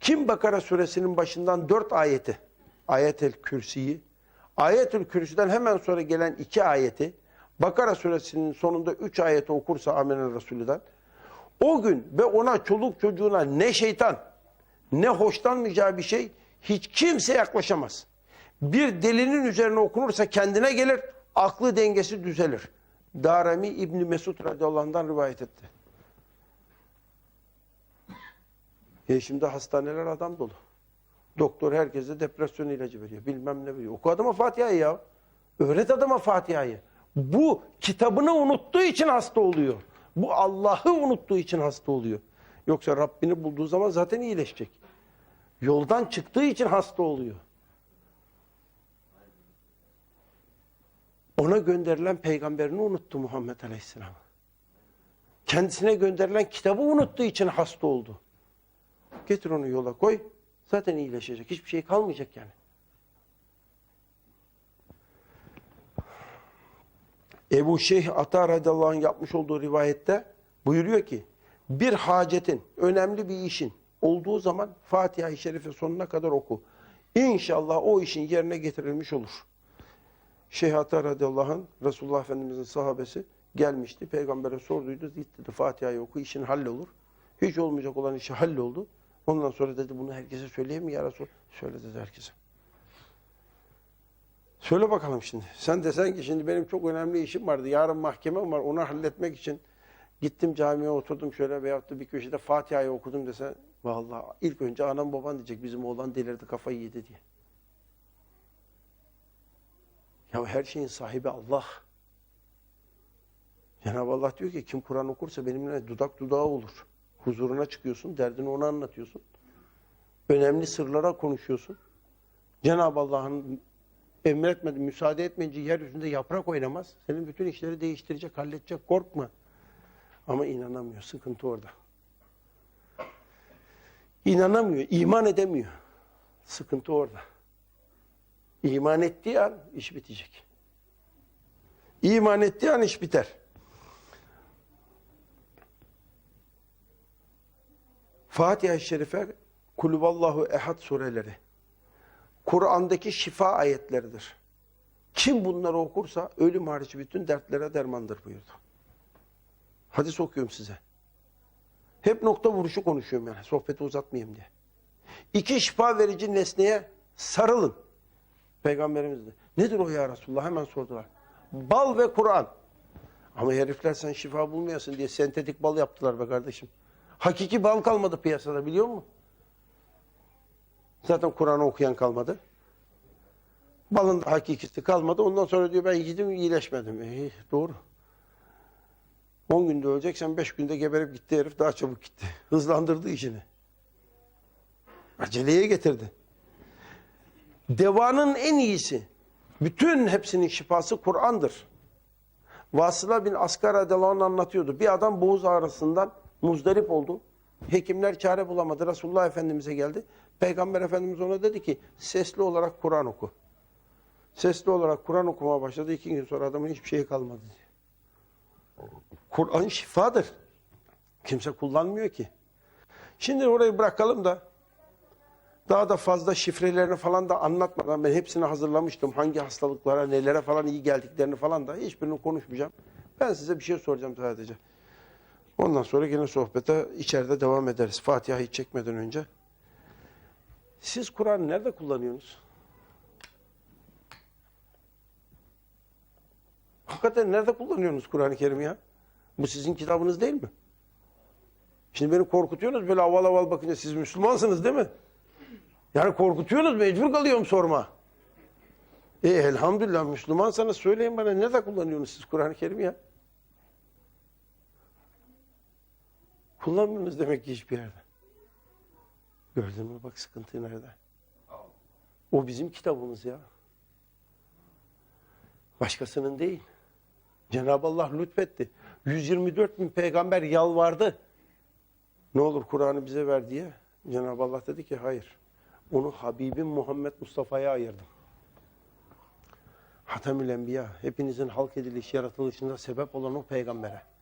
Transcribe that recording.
Kim Bakara suresinin başından dört ayeti, ayetel kürsiyi, ayetül kürsüden hemen sonra gelen iki ayeti, Bakara suresinin sonunda üç ayeti okursa Amener Resulü'den, o gün ve ona çoluk çocuğuna ne şeytan, ne hoşlanmayacağı bir şey hiç kimse yaklaşamaz. Bir delinin üzerine okunursa kendine gelir, aklı dengesi düzelir. Darami İbni Mesud radıyallahu anh'dan rivayet etti. E şimdi hastaneler adam dolu. Doktor herkese depresyon ilacı veriyor. Bilmem ne veriyor. Oku adama Fatiha'yı ya. Öğret adama Fatiha'yı. Bu kitabını unuttuğu için hasta oluyor. Bu Allah'ı unuttuğu için hasta oluyor. Yoksa Rabbini bulduğu zaman zaten iyileşecek. Yoldan çıktığı için hasta oluyor. Ona gönderilen peygamberini unuttu Muhammed Aleyhisselam. Kendisine gönderilen kitabı unuttuğu için hasta oldu. Getir onu yola koy. Zaten iyileşecek. Hiçbir şey kalmayacak yani. Ebu Şeyh Ata radıyallahu anh yapmış olduğu rivayette buyuruyor ki bir hacetin, önemli bir işin olduğu zaman Fatiha-i Şerife sonuna kadar oku. İnşallah o işin yerine getirilmiş olur. Şeyh Ata radıyallahu anh Resulullah Efendimizin sahabesi gelmişti. Peygamber'e sorduydu. Git dedi Fatiha'yı oku işin hallolur. Hiç olmayacak olan işi halloldu. Ondan sonra dedi bunu herkese söyleyeyim mi ya Resul? Söyle dedi herkese. Söyle bakalım şimdi. Sen desen ki şimdi benim çok önemli işim vardı. Yarın mahkemem var. Onu halletmek için gittim camiye oturdum şöyle veyahut da bir köşede Fatiha'yı okudum desen vallahi ilk önce anam baban diyecek bizim oğlan delirdi kafayı yedi diye. Ya her şeyin sahibi Allah. Cenab-ı Allah diyor ki kim Kur'an okursa benimle dudak dudağı olur. Huzuruna çıkıyorsun, derdini ona anlatıyorsun. Önemli sırlara konuşuyorsun. Cenab-ı Allah'ın emretmedi, müsaade etmeyince yeryüzünde yaprak oynamaz. Senin bütün işleri değiştirecek, halledecek. Korkma. Ama inanamıyor. Sıkıntı orada. İnanamıyor, iman edemiyor. Sıkıntı orada. İman ettiği an iş bitecek. İman ettiği an iş biter. Fatiha-i Şerife, Kulüvallahu Ehad sureleri. Kur'an'daki şifa ayetleridir. Kim bunları okursa ölüm hariç bütün dertlere dermandır buyurdu. Hadis okuyorum size. Hep nokta vuruşu konuşuyorum yani sohbeti uzatmayayım diye. İki şifa verici nesneye sarılın. Peygamberimiz de. Nedir o ya Resulullah? Hemen sordular. Bal ve Kur'an. Ama herifler sen şifa bulmayasın diye sentetik bal yaptılar be kardeşim. Hakiki bal kalmadı piyasada biliyor musun? Zaten Kur'an'ı okuyan kalmadı. Balın hakikisi kalmadı. Ondan sonra diyor ben yedim iyileşmedim. E, doğru. 10 günde öleceksen 5 günde geberip gitti herif daha çabuk gitti. Hızlandırdı işini. Aceleye getirdi. Devanın en iyisi, bütün hepsinin şifası Kur'an'dır. Vasıla bin Asgar radıyallahu anlatıyordu. Bir adam boğuz ağrısından muzdarip oldu. Hekimler çare bulamadı. Resulullah Efendimiz'e geldi. Peygamber Efendimiz ona dedi ki sesli olarak Kur'an oku. Sesli olarak Kur'an okumaya başladı. İki gün sonra adamın hiçbir şeyi kalmadı. Kur'an şifadır. Kimse kullanmıyor ki. Şimdi orayı bırakalım da daha da fazla şifrelerini falan da anlatmadan ben hepsini hazırlamıştım. Hangi hastalıklara, nelere falan iyi geldiklerini falan da hiçbirini konuşmayacağım. Ben size bir şey soracağım sadece. Ondan sonra yine sohbete içeride devam ederiz. Fatiha'yı çekmeden önce. Siz Kur'an'ı nerede kullanıyorsunuz? Hakikaten nerede kullanıyorsunuz Kur'an-ı Kerim ya? Bu sizin kitabınız değil mi? Şimdi beni korkutuyorsunuz böyle aval aval bakınca siz Müslümansınız değil mi? Yani korkutuyorsunuz mecbur kalıyorum sorma. E elhamdülillah Müslümansanız söyleyin bana nerede kullanıyorsunuz siz Kur'an-ı Kerim ya? Kullanmıyorsunuz demek ki hiçbir yerde. Gördün mü bak sıkıntı nerede? O bizim kitabımız ya. Başkasının değil. Cenab-ı Allah lütfetti. 124 bin peygamber yalvardı. Ne olur Kur'an'ı bize ver diye. Cenab-ı Allah dedi ki hayır. Onu Habibim Muhammed Mustafa'ya ayırdım. Hatemül Enbiya, hepinizin halk ediliş yaratılışında sebep olan o peygambere.